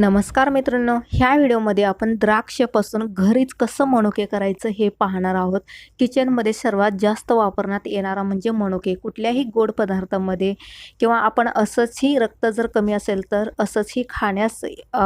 नमस्कार मित्रांनो ह्या व्हिडिओमध्ये आपण द्राक्षापासून घरीच कसं मनुके करायचं हे पाहणार आहोत. किचनमध्ये सर्वात जास्त वापरण्यात येणारा म्हणजे मनुके. कुठल्याही गोड पदार्थामध्ये किंवा आपण असंचही रक्त जर कमी असेल तर असंचही खाण्यास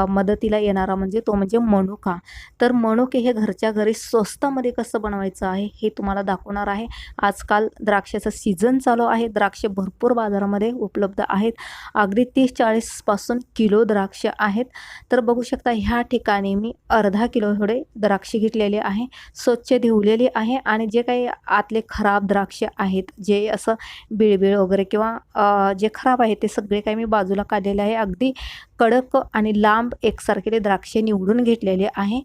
मदतीला येणारा म्हणजे तो म्हणजे मनुका. तर मनुके हे घरच्या घरी स्वस्तामध्ये कसं बनवायचं आहे हे तुम्हाला दाखवणार आहे. आजकाल द्राक्षाचं सीझन चालू आहे. द्राक्षे भरपूर बाजारामध्ये उपलब्ध आहेत. अगदी तीस चाळीसपासून किलो द्राक्ष आहेत. तर बघू शकता ह्या ठिकाणी मी अर्धा किलो एवढे द्राक्षे घेतलेले आहे स्वच्छ धुवलेली आहे आणि जे काही आतले खराब द्राक्ष आहेत जे असं बिळबिळ वगैरे किंवा जे खराब आहे ते सगळे काही मी बाजूला काढलेले आहे. अगदी कडक आणि लांब एकसारखे द्राक्षे निवडून घेतलेले आहे.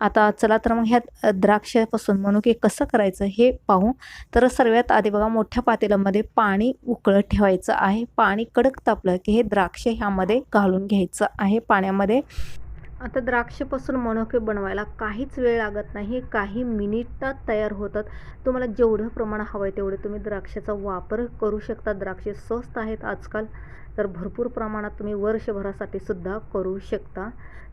आता चला तर मग ह्या द्राक्षापासून म्हणू की कसं करायचं हे पाहू. तर सर्वात आधी बघा मोठ्या पातेल्यामध्ये पाणी उकळत ठेवायचं आहे. पाणी कडक तापलं की हे द्राक्ष ह्यामध्ये घालून घ्यायचं आहे. पाण्यामध्ये आता द्राक्षापासून मनुके बनवायला काहीच वेळ लागत नाही काही मिनिटात तयार होतात. तुम्हाला जेवढं प्रमाण हवं आहे तेवढे तुम्ही द्राक्षाचा वापर करू शकता. द्राक्षे स्वस्त आहेत आजकाल तर भरपूर प्रमाणात तुम्ही वर्षभरासाठी सुद्धा करू शकता.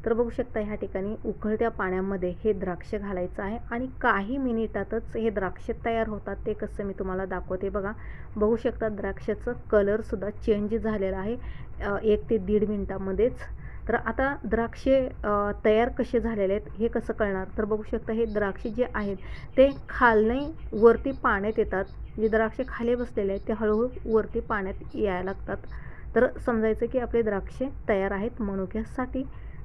तर बघू शकता ह्या ठिकाणी उकळत्या पाण्यामध्ये हे द्राक्ष घालायचं आहे आणि काही मिनिटातच हे द्राक्ष तयार होतात. ते कसं मी तुम्हाला दाखवते बघा. बघू शकता द्राक्षाचं कलरसुद्धा चेंज झालेला आहे. एक ते दीड मिनटामध्येच तर आता द्राक्षे तयार कसे झालेले आहेत हे कसं कळणार? तर बघू शकता हे द्राक्षे जे आहेत ते खालने वरती पाण्यात येतात. जे द्राक्षे खाली बसलेले आहेत ते हळूहळू वरती पाण्यात यायला लागतात. तर समजायचं की आपले द्राक्षे तयार आहेत मनुक्यासाठी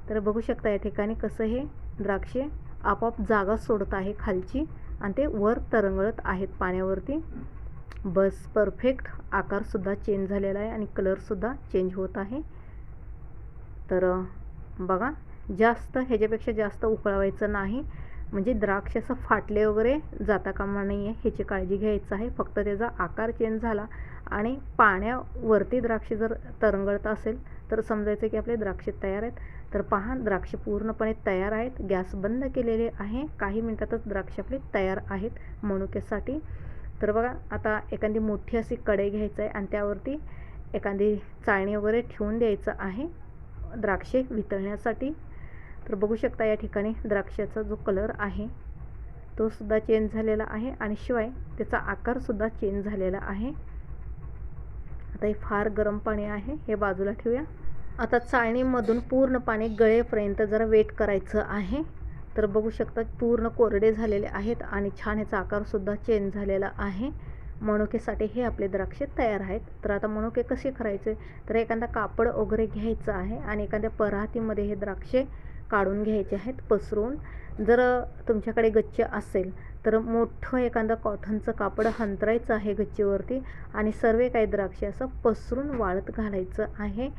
तर बघू शकता या ठिकाणी कसं हे द्राक्षे आपोआप जागा सोडत आहे खालची आणि ते वर तरंगळत आहेत पाण्यावरती. बस परफेक्ट आकारसुद्धा चेंज झालेला आहे आणि कलरसुद्धा चेंज होत आहे. तर बघा जास्त ह्याच्यापेक्षा जास्त उकळवायचं नाही. म्हणजे द्राक्ष असं फाटले वगैरे जाता कामा नाही आहे ह्याची काळजी घ्यायचं आहे. फक्त त्याचा आकार चेंज झाला आणि पाण्यावरती द्राक्ष जर तरंगळत असेल तर समजायचं की आपले द्राक्ष तयार आहेत. तर पहा द्राक्ष पूर्णपणे तयार आहेत. गॅस बंद केलेले आहे. काही मिनटातच द्राक्ष आपले तयार आहेत मनुक्यासाठी. तर बघा आता एखादी मोठी अशी कढई घ्यायचं आहे आणि त्यावरती एखादी चाळणी वगैरे ठेवून द्यायचं आहे. द्राक्षे वितळण्यासाठी. तर बघू शकता या ठिकाणी द्राक्षाचा जो कलर आहे तो सुद्धा चेंज झालेला आहे आणि शिवाय त्याचा आकारसुद्धा चेंज झालेला आहे. आता हे फार गरम पाणी आहे हे बाजूला ठेवूया. आता चाळणीमधून पूर्ण पाणी गळेपर्यंत जरा वेट करायचं आहे. तर बघू शकता पूर्ण कोरडे झालेले आहेत आणि छान याचा आकारसुद्धा चेंज झालेला आहे. मनुकेसाठी हे आपले द्राक्षे तयार आहेत. तर आता मनुके कसे करायचे? तर एखादा कापड वगैरे घ्यायचं आहे आणि एखाद्या परातीमध्ये हे द्राक्षे काढून घ्यायचे आहेत पसरून. जर तुमच्याकडे गच्च असेल तर मोठं एखादं कॉटनचं कापड हंतरायचं आहे गच्चीवरती आणि सर्व काही द्राक्षे असं पसरून वाळत घालायचं आहे.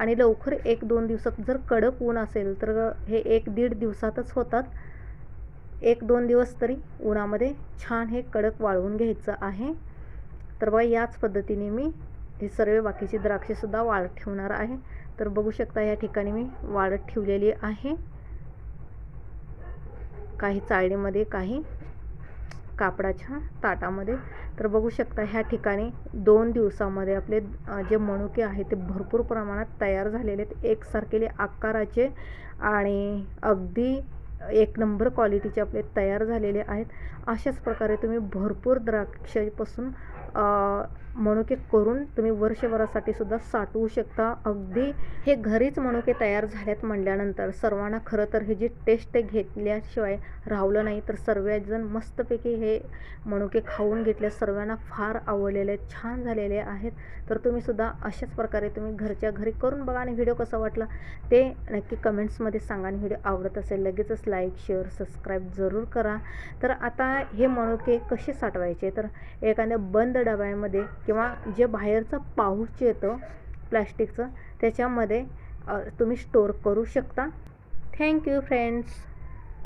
आणि लवकर एक दोन दिवसात जर कडक ऊन असेल तर हे एक दीड दिवसातच होतात. एक दोन दिवस तरी उन्हामध्ये छान हे कडक वाळवून घ्यायचं आहे. तर बघा याच पद्धतीने मी हे सर्व बाकीची द्राक्षेसुद्धा वाळत ठेवणार आहे. तर बघू शकता या ठिकाणी मी वाळत ठेवलेली आहे. काही चाळणीमध्ये काही कापडाच्या ताटामध्ये. तर बघू शकता ह्या ठिकाणी दोन दिवसामध्ये आपले जे मनुके आहेत ते भरपूर प्रमाणात तयार झालेले आहेत. एकसारखेले आकाराचे आणि अगदी एक नंबर क्वालिटीचे आपले तयार झालेले आहेत. अशाच प्रकारे तुम्ही भरपूर द्राक्षापासून अ, मनुके करून तुम्ही वर्षभरासाठी सुद्धा साठवू शकता. अगदी हे घरीच मनुके तयार झाल्यात म्हणल्यानंतर सर्वांना खरं तर हे जी टेस्ट घेतल्याशिवाय राहवलं नाही तर सर्वजण मस्तपैकी हे मनुके खाऊन घेतले. सर्वांना फार आवडलेले छान झालेले आहेत. तर तुम्ही सुद्धा अशाच प्रकारे तुम्ही घरच्या घरी करून बघा आणि व्हिडिओ कसा वाटला ते नक्की कमेंट्समध्ये सांगा आणि व्हिडिओ आवडत असेल लगेचच लाईक शेअर सबस्क्राईब जरूर करा. तर आता हे मनुके कसे साठवायचे? तर एखाद्या बंद डब्यामध्ये किंवा जे बाहेरचं पाऊच येतं प्लॅस्टिकचं त्याच्यामध्ये तुम्ही स्टोअर करू शकता. Thank you friends.